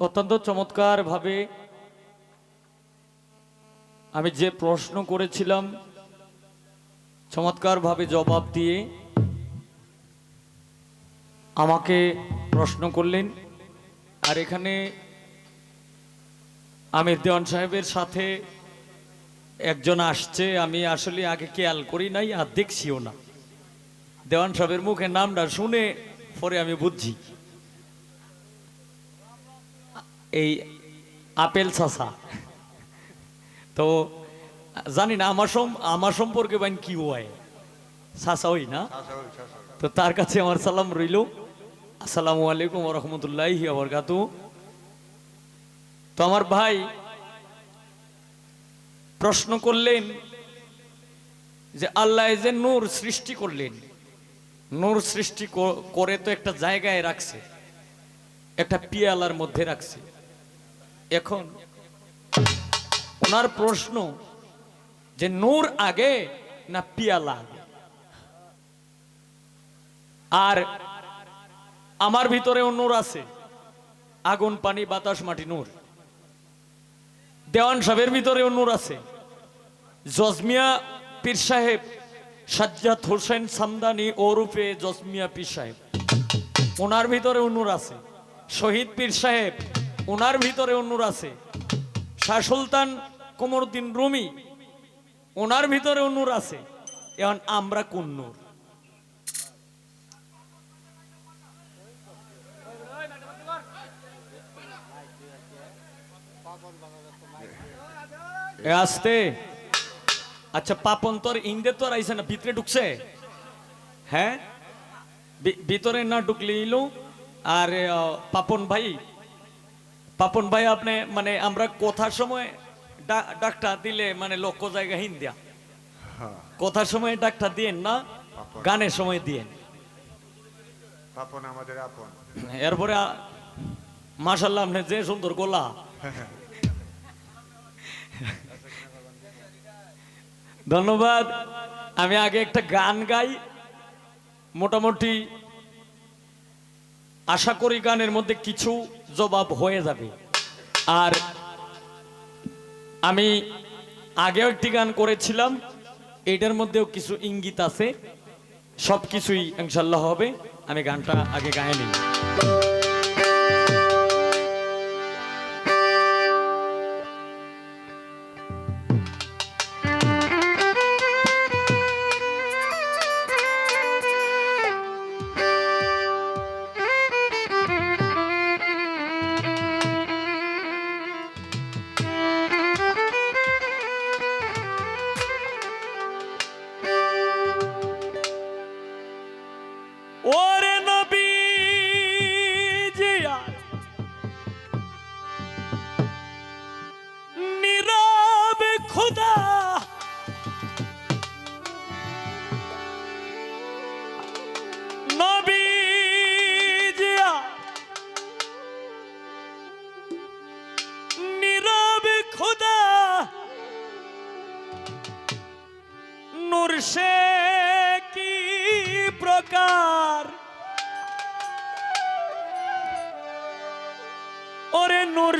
অত্যন্ত চমৎকারভাবে আমি যে প্রশ্ন করেছিলাম, চমৎকারভাবে জবাব দিয়ে আমাকে প্রশ্ন করলেন। আর এখানে আমির দেওয়ান সাহেবের সাথে একজন আসছে, আমি আসলে আগে খেয়াল করি নাই আর দেখছিও না। দেওয়ান সাহেবের মুখে নামটা শুনে পরে আমি বুঝছি এই আপেল চাষা তো জানি না আমার সম আমার সম্পর্কে বাইন কি হয়? চাষা হই না? তো তার কাছে আমার সালাম রইল। আসসালামু আলাইকুম রহমতুল্লাহ বরকাত তো আমার ভাই প্রশ্ন করলেন যে আল্লাহ যে নূর সৃষ্টি করলেন নূর সৃষ্টি করে তো একটা জায়গায় রাখছে একটা পিয়ালার মধ্যে রাখছে। এখন ওনার প্রশ্ন যে নূর আগে না পিয়ালা আগে? আর আমার ভিতরেও নূর আছে। আগুন, পানি, বাতাস, মাটি, নূর। দেওয়ান সাহেবের ভিতরেও নূর আছে। জজমিয়া পীর সাহেব, সাজ্জাদ হোসেন সামদানি ওরূপে জজমিয়া পীর সাহেব। ওনার ভিতরে নূর আছে। শহীদ পীর সাহেব ওনার ভিতরে নূর আছে। শাহ সুলতান কোমরউদ্দিন রুমি, ওনার ভিতরে নূর আছে। এখন আমরা কোন নূর? আসতে। আচ্ছা পাপন তোর ইন্দে তোর আইসে না, ভিতরে ঢুকছে? হ্যাঁ? ভিতরে না ঢুকলে আর পাপন ভাই পাপন ভাই আপনি মানে আমরা কথার সময় ডা- ডাকটা দিলে মানে লক্ষ্য জায়গা হিন্দিয়া কথার সময় ডাকটা দিয়েন না গানের সময় দিয়েন। আমাদের আপন। এরপরে মাসাল্লাহ আপনি যে সুন্দর গোলা। ধন্যবাদ। আমি আগে একটা গান গাই। মোটামুটি আশা করি গানের মধ্যে কিছু জবাব হয়ে যাবে। আর আমি আগেও একটি গান করেছিলাম, এটার মধ্যেও কিছু ইঙ্গিত আছে সব কিছুই ইনশাল্লাহ হবে। আমি গানটা আগে গায়ে নিই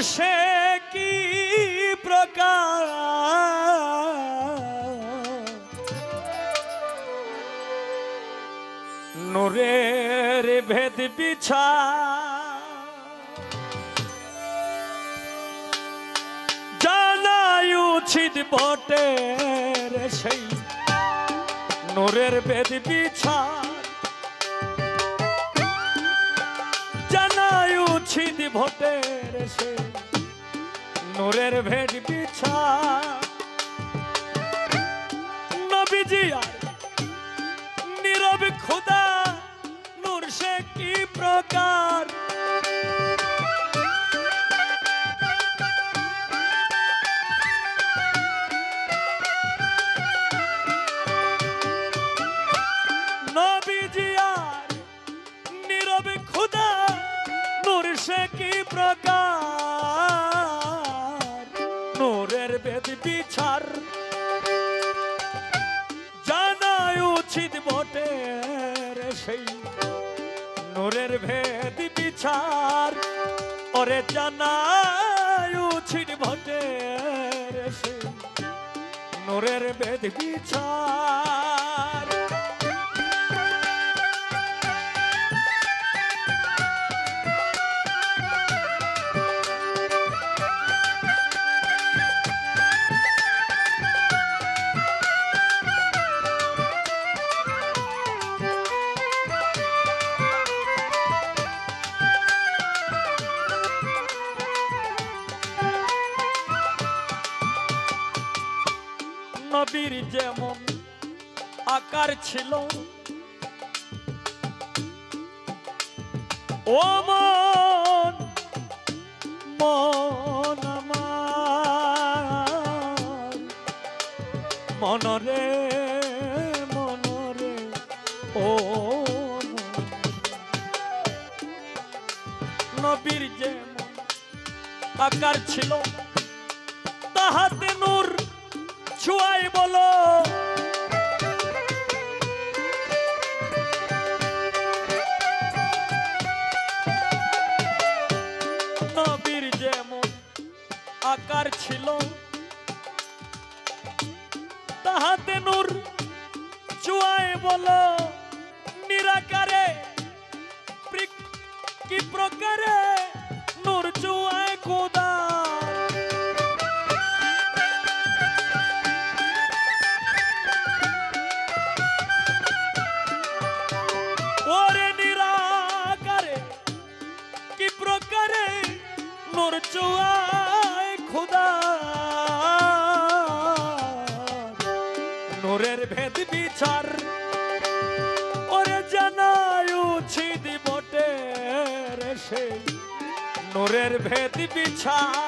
সে কি প্রকার? নূরের ভেদ বিছা জানাই উচিত বটে সেই নূরের বেদ বিছার উচিত ভোটের সে নূরের ভেট বিছার নবীজি আর নীরব খুদা নূর সে কি প্রকার? প্রকার নূরের বেদ বিছার জানাই উচিত বটে সেই নূরের ভেদ বিচার। ওরে জানায় উছির ভটে সে নোরের বেদ বিচার। যেমন আকার ছিল। ও মন মন আমার। মনরে মনরে ও নবীর যেমন আকার ছিল, তাহাতে ছুয়াই বলো। নবীর যেমন আকার ছিল তাহাতে নূর চুয়াই বলো। নূর চুয়ায় খুদা। নোরের ভেদ বিচার ওরে জানায় উচিত বটে রে সে। নোরের ভেদ বিচার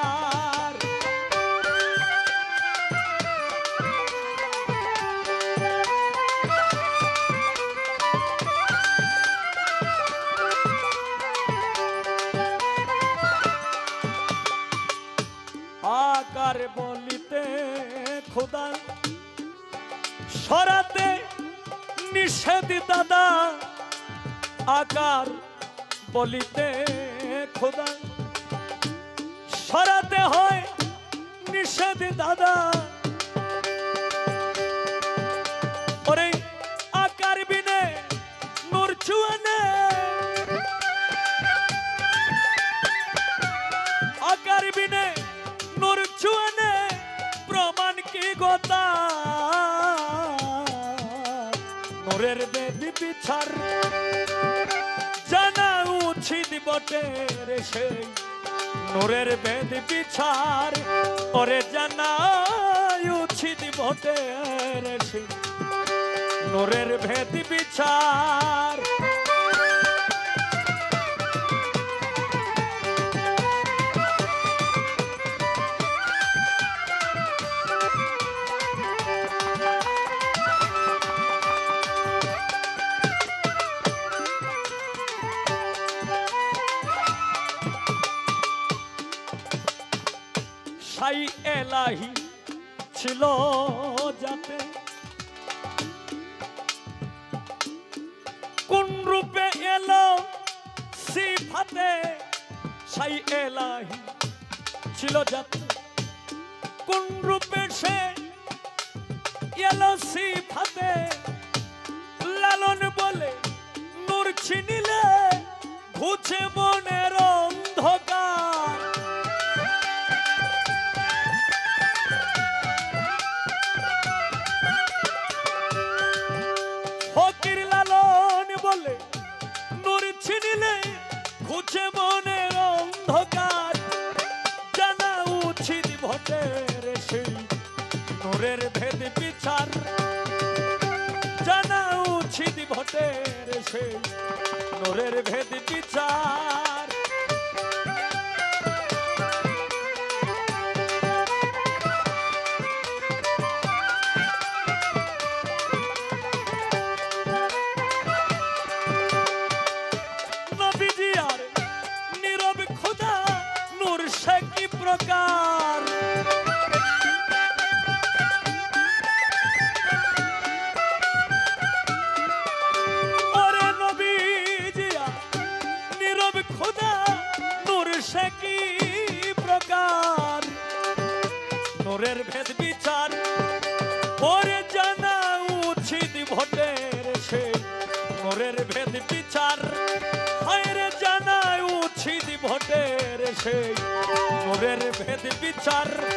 নিষেধ দাদা, আকার বলিতে খোদা। সরাতে হয় নিষেধ দাদা। ওরে আকার বিনে নূর চুয়ানে আকার বিনে পিছার জানা উচিত বটে রে সেই নোরের বেদ পিছার ওরে জানা উচিত বটে রে সেই নোরের ভেদ বিচার। সাই এলাহি ছিল যাতে। কোন রূপে এলো সিফাতে? সাই এলাহি ছিল যাতে। কোন রূপে সে এলো সিফাতে? লালন বলে নূর ছিনিলে ঘুছে মনের সেই নূরের ভেদ বিচার। নোরের ভেদ বিচার। হায়রে জানা উচিত ভোটের সেই। নোরের ভেদ বিচার।